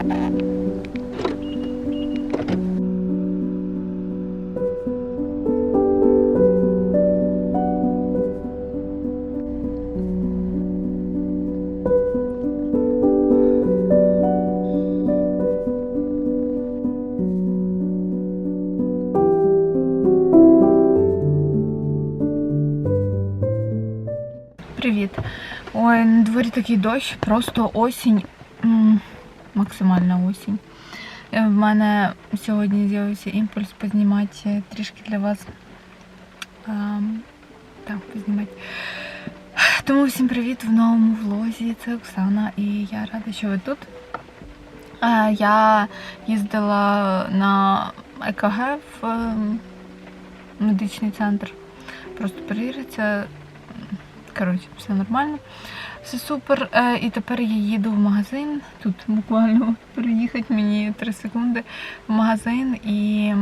Привіт! Ой, на дворі такий дощ, просто осінь. Максимальна осінь. Е, В мене сьогодні з'явився імпульс познімати трішки для вас. Ем, так, познімати. Тому всім привіт в новому влозі. Це Оксана і я рада, що ви тут. Е, Я їздила на ЕКГ в ем, медичний центр. Просто перевіриться. Коротше, все нормально. Все супер. Е, І тепер я їду в магазин. Тут буквально переїхати мені 3 секунди в магазин і.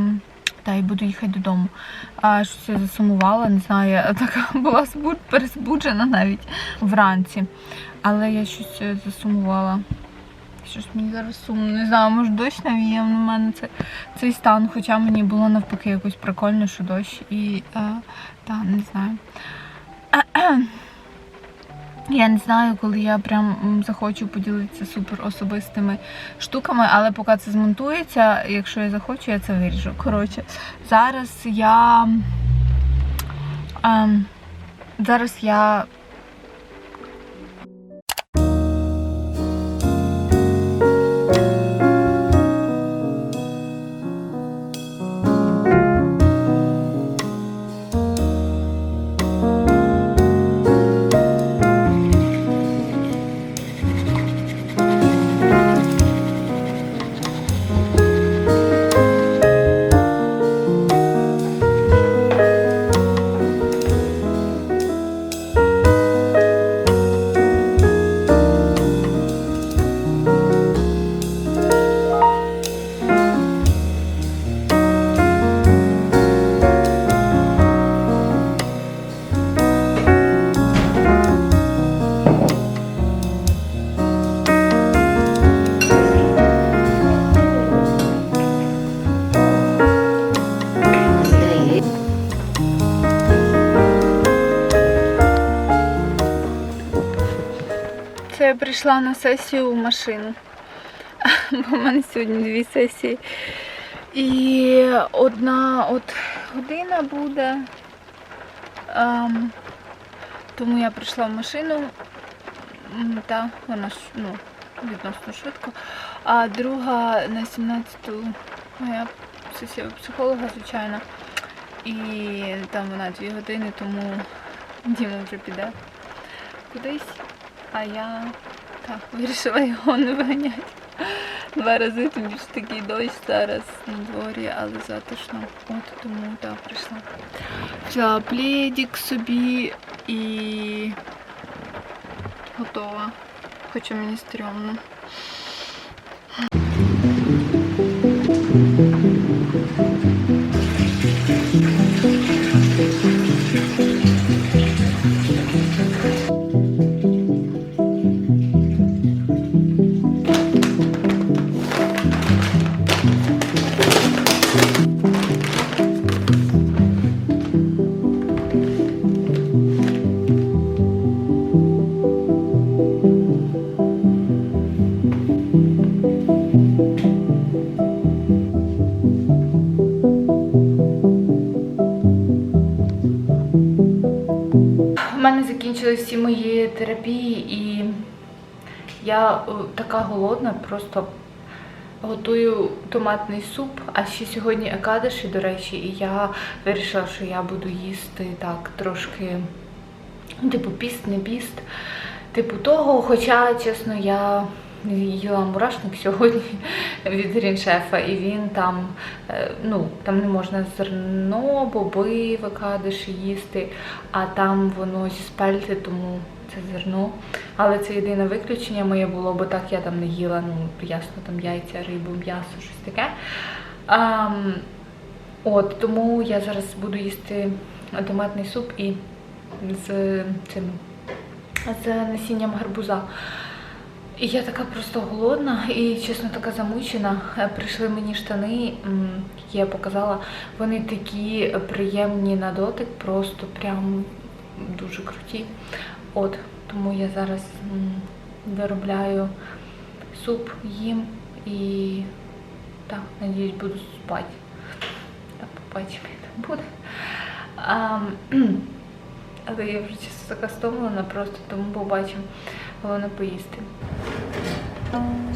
Та і буду їхати додому. А щось я засумувала, не знаю, я така була перезбуджена навіть вранці. Але я щось е, засумувала. Щось мені зараз сумно. Не знаю, може дощ навіяв на мене це, цей стан, хоча мені було навпаки якось прикольно, що дощ і е, та, не знаю. Я не знаю, коли я прям захочу поділитися супер особистими штуками, але поки це змонтується, якщо я захочу, я це виріжу. Коротше, зараз я. Ем, зараз я. Я прийшла на сесію в машину. Бо в мене сьогодні дві сесії. І одна от година буде. Ем, тому я прийшла в машину. Та вона ну, відносно швидко. А друга на 17-ту моя сесія психолога, звичайно. І там вона дві години, тому Діма вже піде кудись. А я так вирішила його не виганяти. Два рази, тим більше такий дощ зараз на дворі, але затишно. От тому так прийшла. Взяла пледик собі і готова. Хоча мені стрьомно. Закінчились всі мої терапії, і я така голодна, просто готую томатний суп. А ще сьогодні екадиші, до речі, і я вирішила, що я буду їсти так трошки, ну, типу, піст, не піст. Типу того, хоча, чесно, я їла мурашник сьогодні від гріншефа, і він там, е, ну, там не можна зерно, боби, викадиш їсти, а там воно зі спельти, тому це зерно. Але це єдине виключення моє було, бо так я там не їла, ну, ясно, там яйця, рибу, м'ясо, щось таке. Ам, от, тому я зараз буду їсти томатний суп і з цим з насінням гарбуза. Я така просто голодна і, чесно, така замучена. Е, Прийшли мені штани, які я показала. Вони такі приємні на дотик, просто прям дуже круті. От, тому я зараз виробляю суп, їм і так, надіюсь, буду спати. Так, побачимо, як там буде. Ам, Але я вже чесно така стомлена просто, тому побачимо. Головне поїсти. 了。